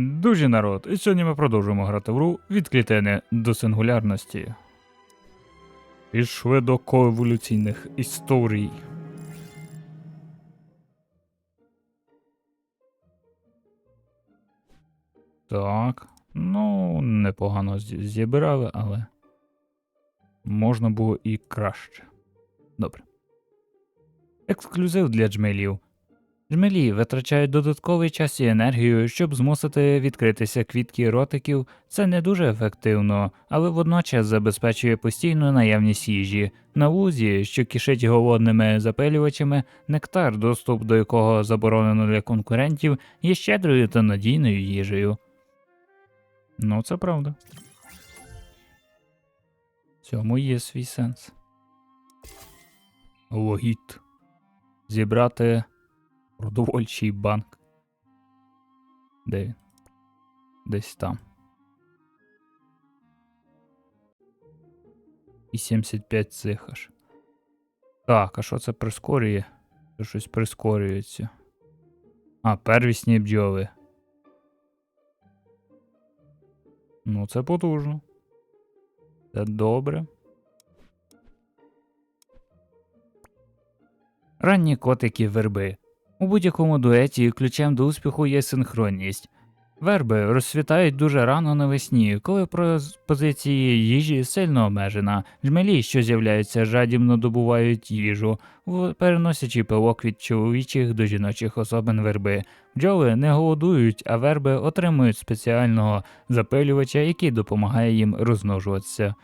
Дуже народ, і сьогодні ми продовжуємо грати в гру від клітини до сингулярності. І швидокоеволюційних історій. Так, ну, непогано зібрали, але можна було і краще. Добре. Ексклюзив для джмелів. Джмелі витрачають додатковий час і енергію, щоб змусити відкритися квітки ротиків. Це не дуже ефективно, але водночас забезпечує постійну наявність їжі. На лузі, що кишить голодними запилювачами, нектар, доступ до якого заборонено для конкурентів, є щедрою та надійною їжею. Ну, це правда. Цьому є свій сенс. Логіт. Зібрати продовольчий банк. Де він? Десь там. І 75 цих аж. Так, а що це прискорює? Це щось прискорюється. А, первісні бджоли. Ну, це потужно. Це добре. Ранні котики верби. У будь-якому дуеті ключем до успіху є синхронність. Верби розцвітають дуже рано навесні, коли проз- позиція їжі сильно обмежена. Жмелі, що з'являються, жадібно добувають їжу, переносячи пилок від чоловічих до жіночих особин верби. Бджоли не голодують, а верби отримують спеціального запилювача, який допомагає їм розмножуватися.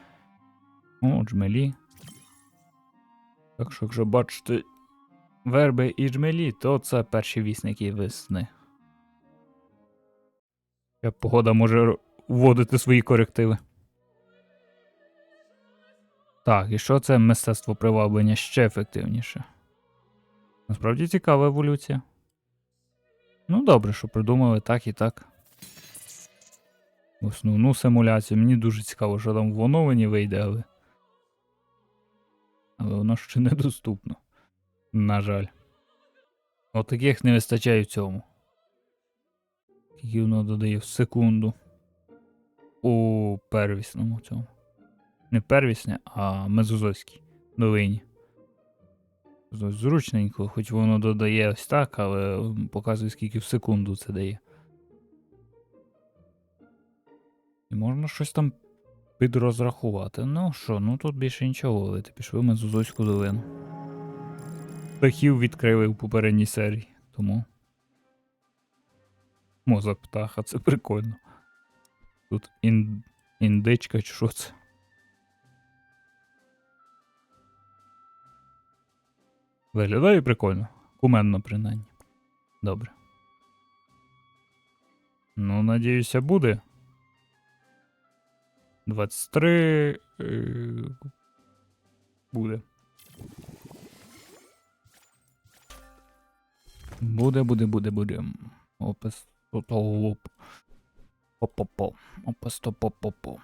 О, джмелі. Так що, якщо бачите верби і джмелі, то це перші вісники весни. Погода може вводити свої корективи. Так, і що це мистецтво приваблення ще ефективніше? Насправді цікава еволюція. Ну, добре, що придумали так і так. Основну симуляцію. Мені дуже цікаво, що там в оновленні вийде, але. Але воно ще недоступно. На жаль. От таких не вистачає в цьому. Воно додає в секунду. У первісному цьому. Не первісне, а мезозойській долині. Зручненько, хоч воно додає ось так, але показує, скільки в секунду це дає. І можна щось там підрозрахувати. Ну що, ну тут більше нічого ловити. Пішли в Мезозойську долину. Птахів відкрили в попередній серії, тому. Мозок птаха, це прикольно. Тут ін... індичка чи що це? Виглядає прикольно. Куменно, принаймні. Добре. Ну, надіюся, буде. 23. Е... Буде. Буде, буде, буде, буде. Опис лоп. По-по-по. Опис то по-по-по.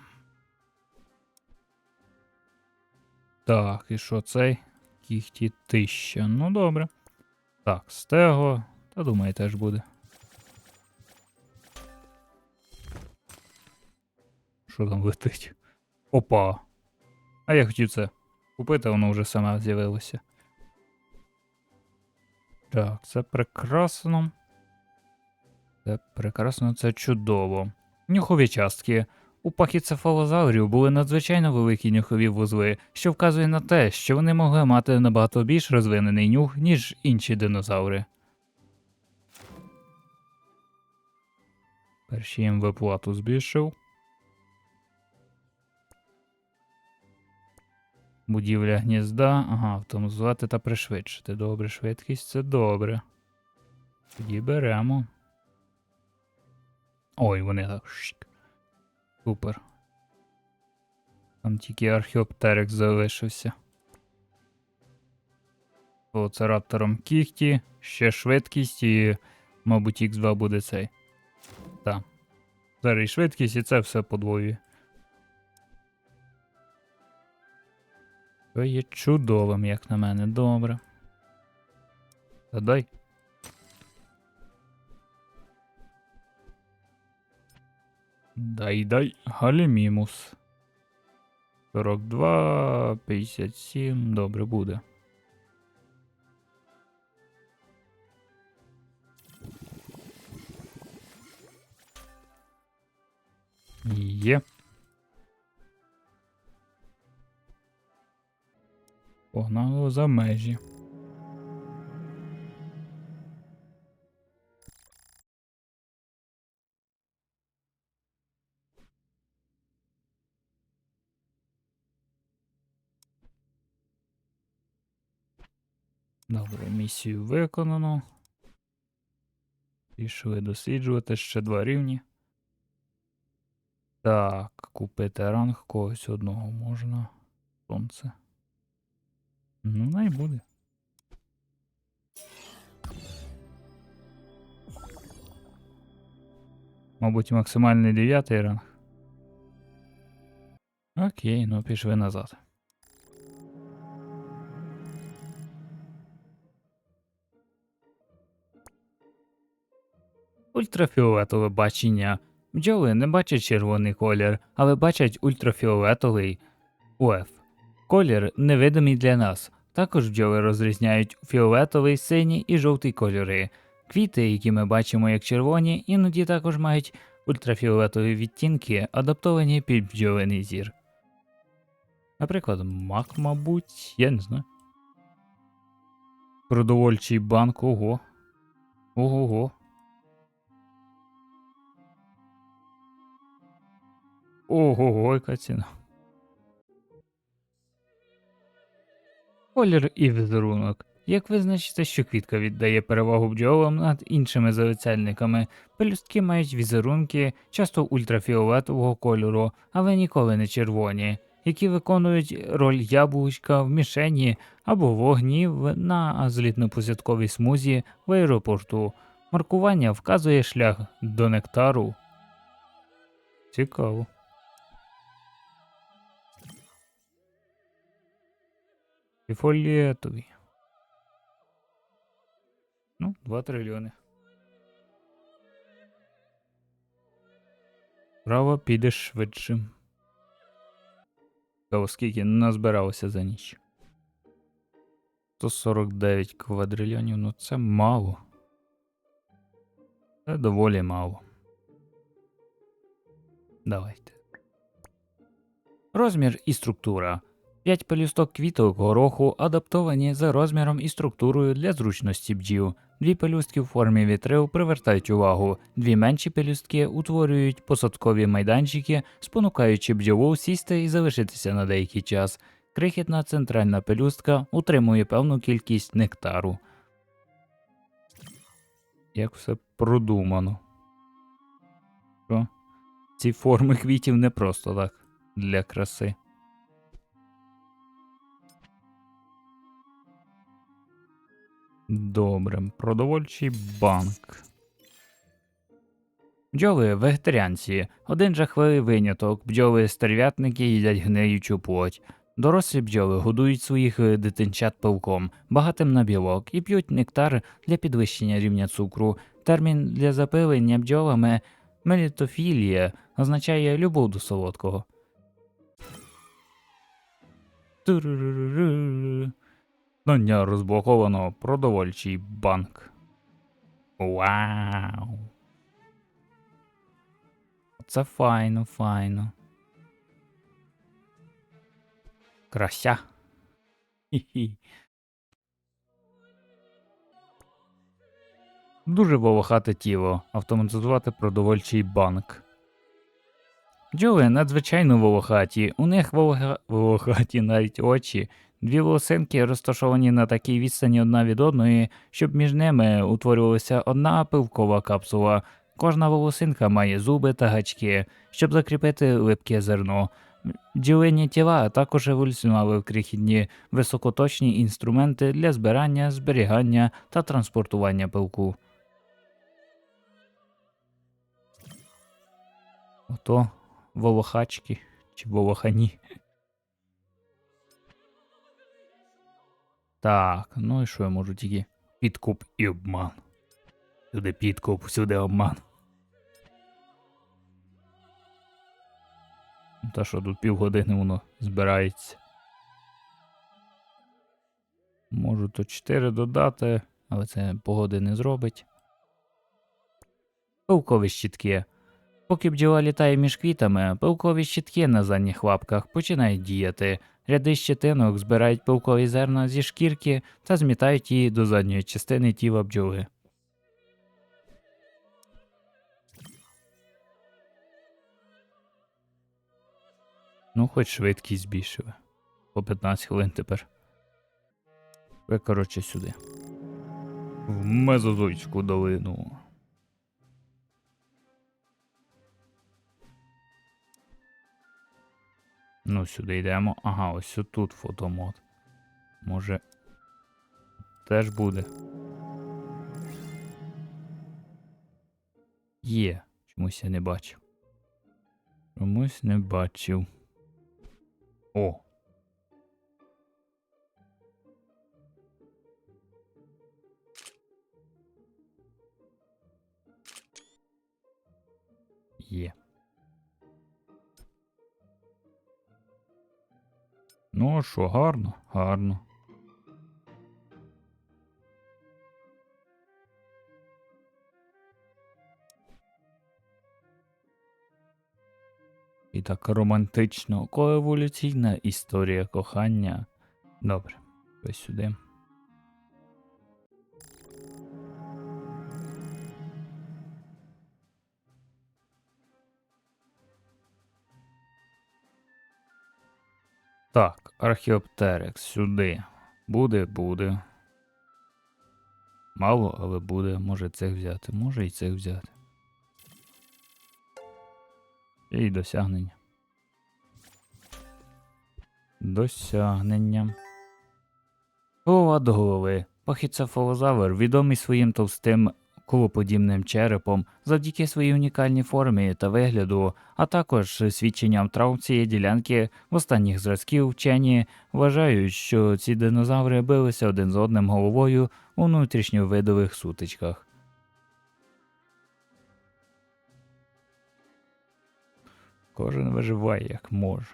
Так, і що цей? Кіхті тисяча. Ну добре. Так, стего. Та думаю, теж буде. Що там летить? Опа. А я хотів це купити, воно вже саме з'явилося. Так, це прекрасно. Це прекрасно, це чудово. Нюхові частки. У пахіцефалозаврів були надзвичайно великі нюхові вузли, що вказує на те, що вони могли мати набагато більш розвинений нюх, ніж інші динозаври. Перший їм виплату збільшив. Будівля гнізда. Ага, автоматизувати та пришвидшити. Добре, швидкість це добре. Тоді беремо. Ой, вони так. Супер. Там тільки археоптерик залишився. Оце раптором кіхті, ще швидкість і, мабуть, X2 буде цей. Так. Зараз і швидкість, і це все подвоює. Це є чудовим, як на мене, добре. Та дай. Дай дай галімімус. 42, 57, добре буде. Є. Погнало за межі. Добре, місію виконано. Пішли досліджувати ще два рівні. Так, купити ранг когось одного можна. Сонце. Буде. Мабуть, максимальний дев'ятий ранг. Окей, ну пішли назад. Ультрафіолетове бачення. Бджоли не бачать червоний колір, але бачать ультрафіолетовий УФ. Колір невидимий для нас. Також бджоли розрізняють фіолетовий, синій і жовтий кольори. Квіти, які ми бачимо як червоні, іноді також мають ультрафіолетові відтінки, адаптовані під бджолиний зір. Наприклад, мак, мабуть, я не знаю. Продовольчий банк, ого. Ого-го. Ого, яка ціна. Колір і візерунок. Як визначити, що квітка віддає перевагу бджолам над іншими залицяльниками, пелюстки мають візерунки, часто ультрафіолетового кольору, але ніколи не червоні, які виконують роль яблучка в мішені або вогнів на злітно-посадковій смузі в аеропорту. Маркування вказує шлях до нектару. Цікаво. І фіолетові. Ну, 2 трильйони. Право підеш швидшим. Цікаво, скільки назбиралося за ніч. 149 квадрильйонів, ну це мало. Це доволі мало. Давайте. Розмір і структура. 5 пелюсток квіток гороху адаптовані за розміром і структурою для зручності бджіл. Дві пелюстки в формі вітрил привертають увагу, дві менші пелюстки утворюють посадкові майданчики, спонукаючи бджолу сісти і залишитися на деякий час. Крихітна центральна пелюстка утримує певну кількість нектару. Як все продумано. Що? Ці форми квітів не просто так для краси. Добре, продовольчий банк. Бджоли вегетаріанці. Один жахливий виняток. Бджоли стерв'ятники їдять гниючу плоть. Дорослі бджоли годують своїх дитинчат пилком, багатим на білок, і п'ють нектар для підвищення рівня цукру. Термін для запилення бджолами мелітофілія означає любов до солодкого. Знання розблоковано продовольчий банк. Вау. Це файно, файно. Крася. Хі-хі. Дуже волохате тіло. Автоматизувати продовольчий банк. Бджоли надзвичайно волохаті. У них волоха... волохаті навіть очі. Дві волосинки розташовані на такій відстані одна від одної, щоб між ними утворювалася одна пилкова капсула. Кожна волосинка має зуби та гачки, щоб закріпити липке зерно. Бджолині тіла також еволюціонували в крихітні високоточні інструменти для збирання, зберігання та транспортування пилку. Ото волохачки чи волохані. Так, ну і що я можу тільки? Підкуп і обман. Сюди підкуп, сюди обман. Та що тут півгодини воно збирається. Можу то 4 додати, але це погоди не зробить. Пилкові щітки. Поки бджола літає між квітами, пилкові щітки на задніх лапках починають діяти. Ряди щетинок збирають пилкові зерна зі шкірки та змітають її до задньої частини тіла бджоли. Ну, хоч швидкість збільшили. По 15 хвилин тепер. Ви, коротше, сюди. В Мезозойську долину. Ну, сюди йдемо. Ага, ось тут фотомод. Може. Теж буде. Є. Чомусь я не бачив. Чомусь не бачив. О. Є. Ну, а що, гарно, гарно. І так романтично, коеволюційна історія кохання. Добре, ось сюди. Так, археоптерекс сюди. Буде, буде. Мало, але буде. Може цих взяти, може і цих взяти. І досягнення. Досягнення. Голова до голови. Пахіцефалозавр відомий своїм товстим кулоподібним черепом завдяки своїй унікальній формі та вигляду, а також свідченням травм цієї ділянки в останніх зразків вчені вважають, що ці динозаври билися один з одним головою у внутрішньовидових сутичках. Кожен виживає як може.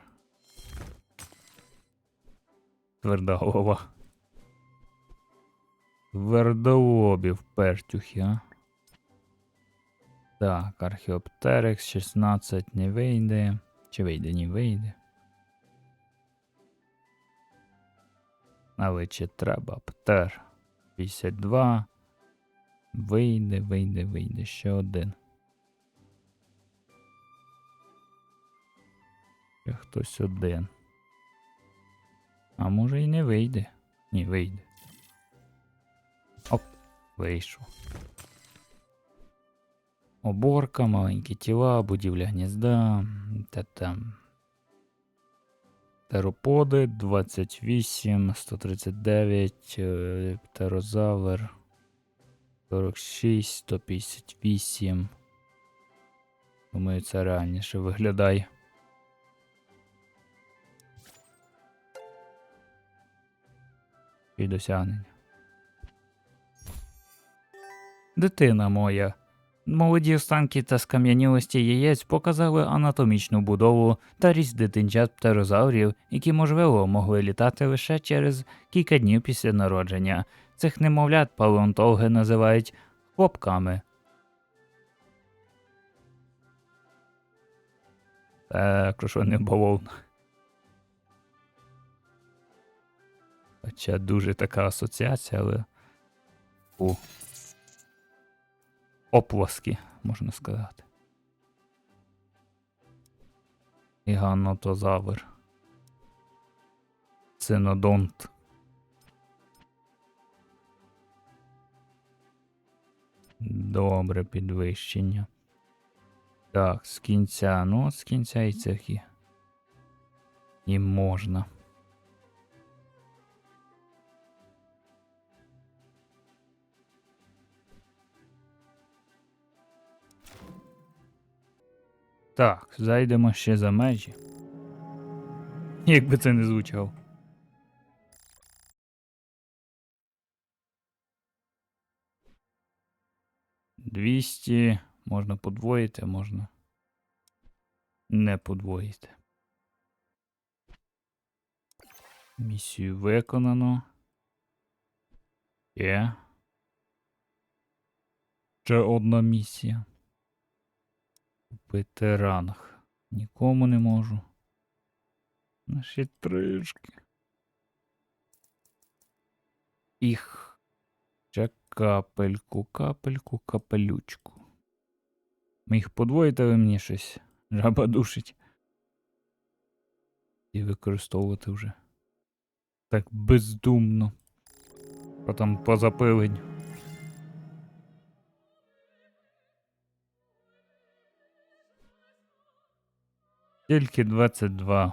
Тверда голова. Твердолобів пертюхи, а? Так, археоптерекс 16 не вийде. Чи вийде, не вийде. Але чи треба птер? 52. Вийде, вийде, вийде. Ще один. Ще хтось один. А може і не вийде. Ні, вийде. Вийшов. Оборка, маленькі тіла, будівля гнізда. Та там. Тероподи 28, 139, е, птерозавр 46, 158. Думаю, це реальніше виглядає. І досягнення. Дитина моя. Молоді останки та скам'янілості яєць показали анатомічну будову та ріст дитинчат птерозаврів, які, можливо, могли літати лише через кілька днів після народження. Цих немовлят палеонтологи називають хлопками. Так, що не бавовна. Хоча дуже така асоціація, але. У. Опласки, можна сказати. Іганотозавр. Синодонт. Добре підвищення. Так, з кінця. Ну, от з кінця і цих і. І можна. Так, зайдемо ще за межі. Якби це не звучало. Двісті. Можна подвоїти, можна не подвоїти. Місію виконано. Є. Ще одна місія. Купити. Нікому не можу. Наші трішки. Їх. Ще капельку, капельку, капелючку. Ми їх подвоїте ви мені щось. Жаба душить. І використовувати вже. Так бездумно. Що там по Тільки 22.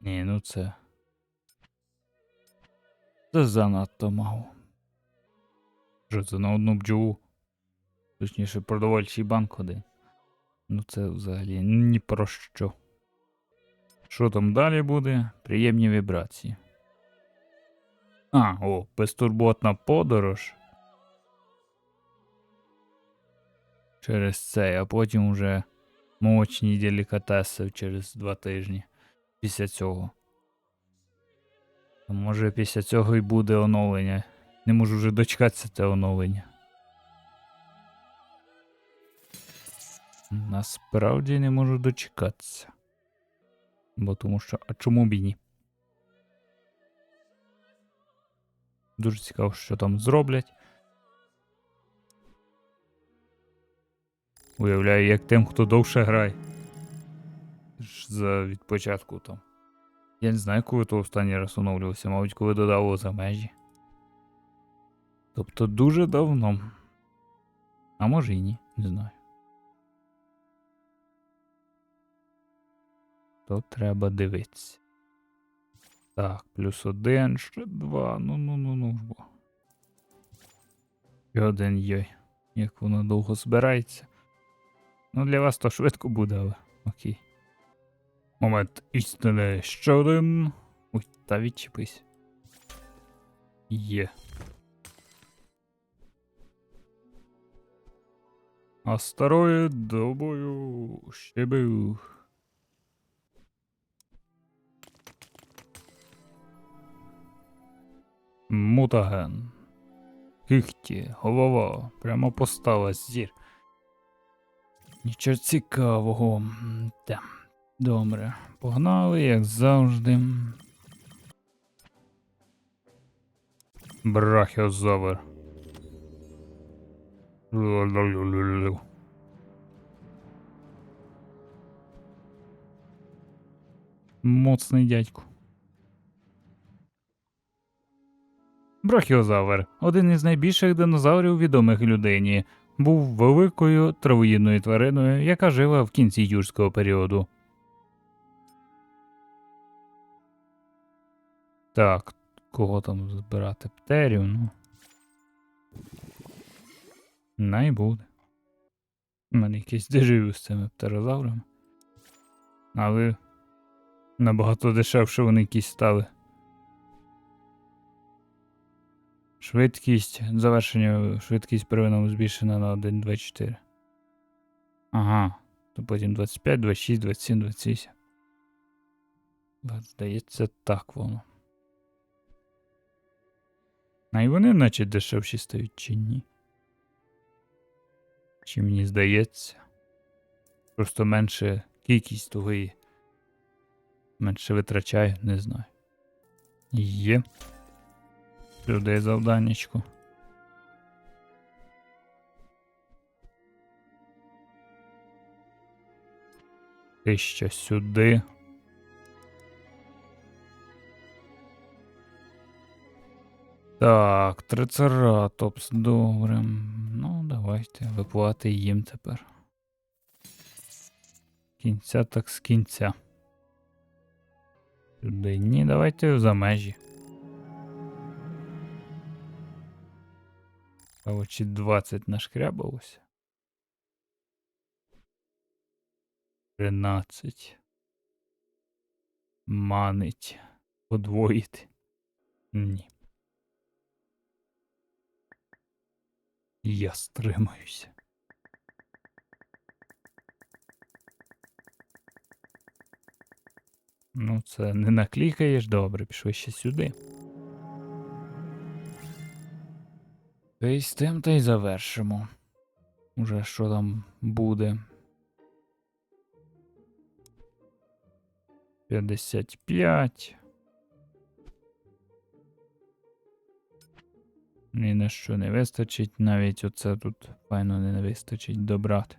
Ні, ну це. Це занадто мало. Що це на одну бджолу? Точніше, продовольчий банк один. Ну це взагалі ні про що. Що там далі буде? Приємні вібрації. А, о, безтурботна подорож. Через це, а потім уже молочні делікатеси через два тижні після цього. Може після цього і буде оновлення. Не можу вже дочекатися те оновлення. Насправді не можу дочекатися. Бо тому що. А чому б і ні? Дуже цікаво, що там зроблять. Уявляю, як тим, хто довше грає. За від початку там. Я не знаю, коли то останній раз оновлювався, мабуть, коли додало за межі. Тобто дуже давно. А може і ні, не знаю. То треба дивитися. Так, плюс один, ще два. Ну ну ну ну. І один йой. Як воно довго збирається. Ну, для вас то швидко буде, але окей. Момент істини ще один. Ой, та відчепись. Є. Астероїд до ще був. Мутаген. Кихті, голова, прямо постава зір. Нічого цікавого. Та. Добре. Погнали, як завжди. Брахіозавр. Моцний дядько. Брахіозавр один із найбільших динозаврів відомих людині, був великою травоїдною твариною, яка жила в кінці юрського періоду. Так, кого там збирати? Птерів, ну. Най буде. У мене якийсь дежавю з цими птерозаврами. Але набагато дешевше вони якісь стали. Швидкість завершення швидкість первинного збільшена на 1,24. Ага. То потім 25, 26, 27, 28. От, Здається, так воно. А й вони наче дешевші стають чи ні? Чи мені здається? Просто менше кількість і менше витрачаю, не знаю. Є. Людей завданнячко. Ти ще сюди. Так, трицератопс, добре. Ну, давайте виплати їм тепер. Кінця так з кінця. Сюди ні, давайте за межі. А чи 20 нашкрябалося? 13. Манить. Подвоїти. Ні. Я стримаюся. Ну, це не наклікаєш, добре, пішли ще сюди. Та й з тим та й завершимо. Уже що там буде. 55. Ні на що не вистачить, навіть оце тут файно не вистачить добрати.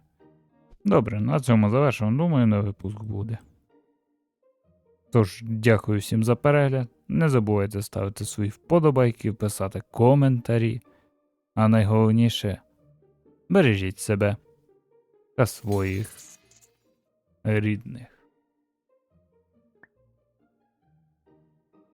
Добре, на цьому завершимо. Думаю, на випуск буде. Тож, дякую всім за перегляд. Не забувайте ставити свої вподобайки, писати коментарі. А найголовніше бережіть себе та своїх рідних.